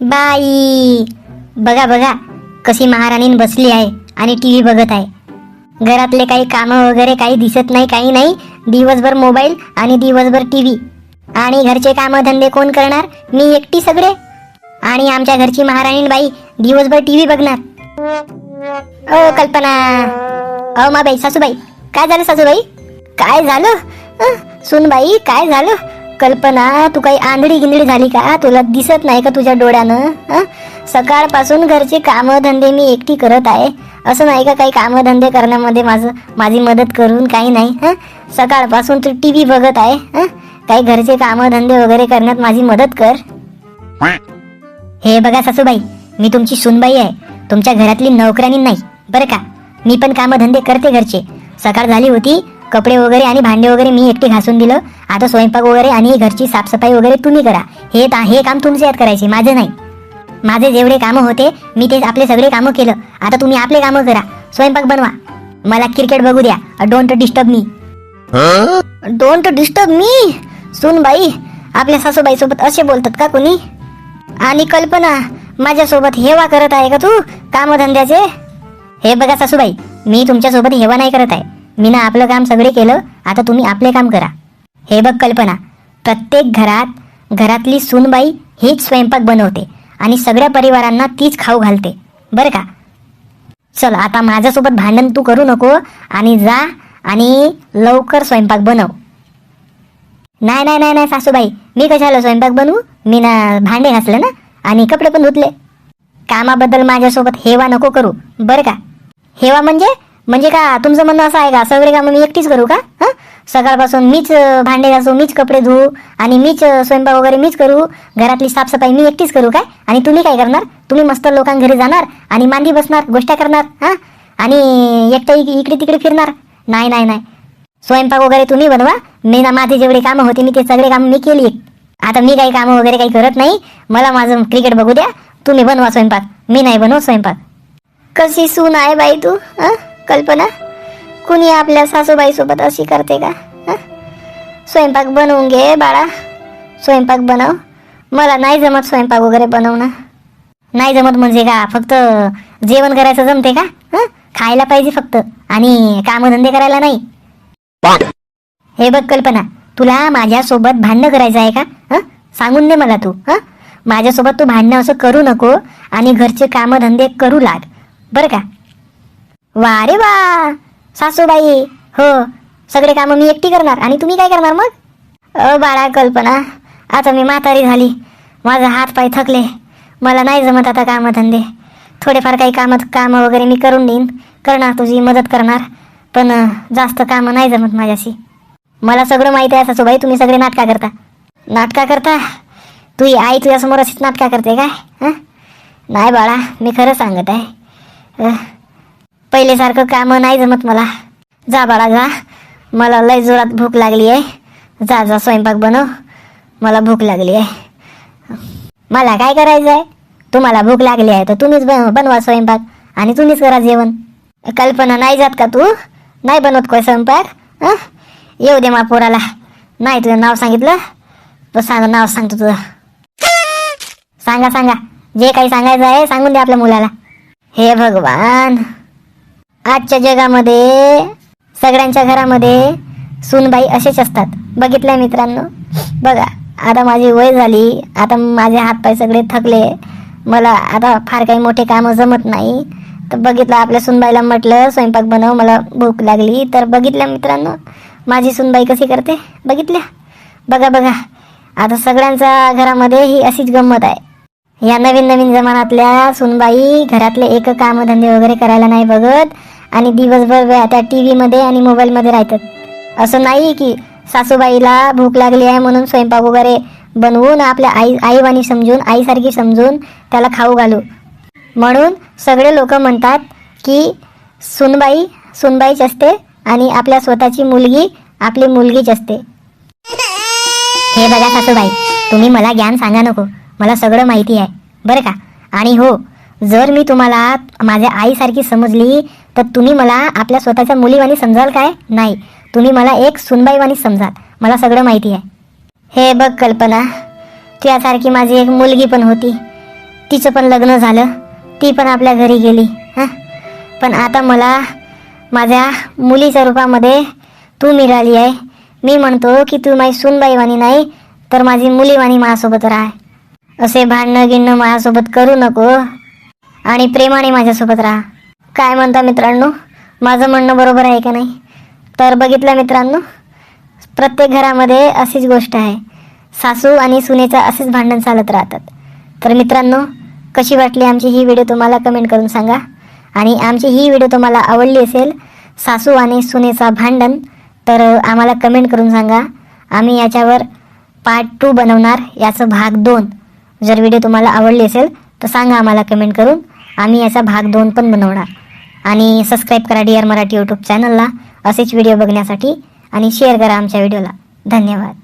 बाई. बघा बघा कशी महाराणीन बसली आहे आणि टी व्ही बघत आहे. घरातले काही कामं वगैरे काही दिसत नाही काही नाही. दिवसभर मोबाईल आणि दिवसभर टी व्ही आणि घरचे कामं धंदे कोण करणार? मी एकटी सगळे. आणि आमच्या घरची महाराणीन बाई दिवसभर टी व्ही बघणार. ओ कल्पना. अ मा बाई सासूबाई. काय झालं सासूबाई? काय झालं? सुन बाई काय झालं? कल्पना तू काही आंधळी गिंधळी झाली का? तुला दिसत नाही का तुझ्या डोळ्यानं? सकाळपासून घरचे कामधंदे मी एकटी करत आहे. असं नाही का काही कामधंदे करण्यामध्ये माझं माझी मदत करून काही नाही? हं? सकाळपासून तू टी व्ही बघत आहे हं? काही घरचे कामधंदे वगैरे करण्यात माझी मदत कर. हे बघा सासूबाई मी तुमची सुनबाई आहे. तुमच्या घरातली नोकऱ्यानी नाही बरं का? मी पण कामधंदे करते घरचे. सकाळ झाली होती कपडे वगैरे आणि भांडे वगैरे मी एकटी घासून दिलं. आता स्वयंपाक वगैरे आणि घरची साफसफाई वगैरे तुम्ही करा. हे हे काम तुमचे यात करायचे माझं नाही. माझे जेवढे कामं होते मी ते आपले सगळे कामं केलं. आता तुम्ही आपले कामं करा. स्वयंपाक बनवा. मला क्रिकेट बघू द्या. Don't disturb me don't disturb me सुनबाई आपल्या सासूबाई सोबत असे बोलतात का कोणी? आणि कल्पना माझ्यासोबत हेवा करत आहे का तू? कामधंद्याचे? हे बघा सासूबाई मी तुमच्यासोबत हेवा नाही करत आहे. मी ना आपलं काम सगळे केलं आता तुम्ही आपले काम करा. हे बघ कल्पना प्रत्येक घरात घरातली सूनबाई हीच स्वयंपाक बनवते आणि सगळ्या परिवारांना तीच खाऊ घालते. बरं का? चल आता माझ्यासोबत भांडण तू करू नको आणि जा आणि लवकर स्वयंपाक बनव. नाही नाही नाही नाही सासूबाई मी कशाला स्वयंपाक बनवू? मी ना भांडे घासले ना आणि कपडे पण धुतले. कामाबद्दल माझ्यासोबत हेवा नको करू. बरं का? हेवा म्हणजे म्हणजे का तुमचं म्हणणं असं आहे का? सगळे कामं मी एकटीच करू का? सकाळपासून मीच भांडे घासू मीच कपडे धुवू आणि मीच स्वयंपाक वगैरे मीच करू. घरातली साफसफाई मी एकटीच करू काय? आणि तुम्ही काय करणार? तुम्ही मस्त लोकांघरी जाणार आणि मांडी बसणार गोष्ट करणार हां? आणि एकटा इकडे तिकडे फिरणार. नाही नाही नाही. स्वयंपाक वगैरे तुम्ही बनवा. मी ना माझे जेवढे कामं होते मी ते सगळे कामं मी केली. आता मी काही कामं वगैरे काही करत नाही. मला माझं क्रिकेट बघू द्या. तुम्ही बनवा स्वयंपाक. मी नाही बनव स्वयंपाक. कशी सून आहे बाई तू हं? कल्पना? कुणी आपल्या सासूबाई सोबत अशी करते का? हं? स्वयंपाक बनवून घे बाळा. स्वयंपाक बनव. मला नाही जमत स्वयंपाक वगैरे बनवणं. नाही जमत म्हणजे का फक्त जेवण करायचं जमते का? हं? खायला पाहिजे फक्त. आणि कामधंदे करायला नाही. हे बघ कल्पना तुला माझ्यासोबत भांडणं करायचं आहे का? हं? सांगून दे मला तू. हं? माझ्यासोबत तू भांडणं असं करू नको आणि घरचे कामधंदे करू लाग. बरं का? वा रे वा. सासूबाई हो सगळे कामं मी एकटी करणार. आणि तुम्ही काय करणार मग? अ बाळा कल्पना आता मी म्हातारी झाली. माझा हात पाय थकले. मला नाही जमत आता कामधंदे. थोडेफार काही कामात कामं वगैरे मी करून देईन. करणार तुझी मदत करणार. पण जास्त कामं नाही जमत माझ्याशी. मला सगळं माहिती आहे सासूबाई तुम्ही सगळे नाटका करता. नाटका करता? तुझी आई तुझ्यासमोर अशीच नाटका करते काय? हां? नाही बाळा मी खरं सांगत आहे. पहिलेसारखं कामं नाही जमत मला. जा बाळा जा. मला लय जोरात भूक लागली आहे. जा जा स्वयंपाक बनव. मला भूक लागली आहे. मला काय करायचं आहे तुम्हाला भूक लागली आहे तर तुम्हीच बन बनवा स्वयंपाक आणि तुम्हीच करा जेवण. कल्पना नाही जात का तू? नाही बनवत काय स्वयंपाक? येऊ दे मा पोराला. नाही तुझं नाव सांगितलं? तर सांग नाव सांगतो तुझं. सांगा सांगा. जे काही सांगायचं आहे सांगून दे आपल्या मुलाला. हे भगवान. आजच्या जगामध्ये सगळ्यांच्या घरामध्ये सूनबाई असेच असतात. बघितलंय मित्रांनो? बघा आता माझी वय झाली आता माझे हातपाय सगळे थकले. मला आता फार काही मोठे कामं जमत नाही. तर बघितलं आपल्या सुनबाईला म्हटलं स्वयंपाक बनव मला भूक लागली. तर बघितल्या मित्रांनो माझी सुनबाई कशी करते? बघितल्या? बघा बघा. आता सगळ्यांच्या घरामध्ये ही अशीच गंमत आहे. या नवीन नवीन जमान्यातल्या सुनबाई घरातले एक कामधंदे वगैरे करायला नाही बघत. आणि दिवसभर वे- त्या टी व्हीमध्ये आणि मोबाईलमध्ये राहतात. असं नाही की सासूबाईला भूक लागली आहे म्हणून स्वयंपाक वगैरे बनवून आपल्या आई आईवाणी समजून आईसारखी समजून त्याला खाऊ घालू. म्हणून सगळे लोक म्हणतात की सुनबाई सुनबाईच असते आणि आपल्या स्वतःची मुलगी आपली मुलगीच असते. हे बघा सासूबाई तुम्ही मला ज्ञान सांगा नको. मला सगळं माहिती आहे. बरं का? आणि हो जर मी तुम्हाला माझ्या आईसारखी समजली तर तुम्ही मला आपल्या स्वतःच्या मुलीवाणी समजाल काय? नाही. तुम्ही मला एक सुनबाईवाणी समजाल. मला सगळं माहिती आहे. हे बघ कल्पना तुझ्यासारखी माझी एक मुलगी पण होती. तिचं पण लग्न झालं. ती पण आपल्या घरी गेली हां? पण आता मला माझ्या मुलीच्या रूपामध्ये तू मिळाली आहे. मी म्हणतो की तू माझी सुनबाईवाणी नाही तर माझी मुलीवाणी माझ्यासोबत राह. असे भांडणं गिणणं माझ्यासोबत करू नको आणि प्रेमाने माझ्यासोबत राहा. काय म्हणता मित्रांनो? माझं म्हणणं बरोबर आहे का नाही? तर बघितलं मित्रांनो प्रत्येक घरामध्ये अशीच गोष्ट आहे. सासू आणि सुनेचं असेच भांडण चालत राहतात. तर मित्रांनो कशी वाटली आमची ही व्हिडिओ तुम्हाला कमेंट करून सांगा. आणि आमची ही व्हिडिओ तुम्हाला आवडली असेल सासू आणि सुनेचा भांडण तर आम्हाला कमेंट करून सांगा. आम्ही याच्यावर पार्ट टू बनवणार याचं भाग दोन. जर व्हिडिओ तुम्हाला आवडली असेल तर सांगा आम्हाला कमेंट करून. आम्ही याचा भाग दोन पण बनवणार. आणि सबस्क्राईब करा डी आर मराठी यूट्यूब चॅनलला असेच व्हिडिओ बघण्यासाठी आणि शेअर करा आमच्या व्हिडिओला धन्यवाद.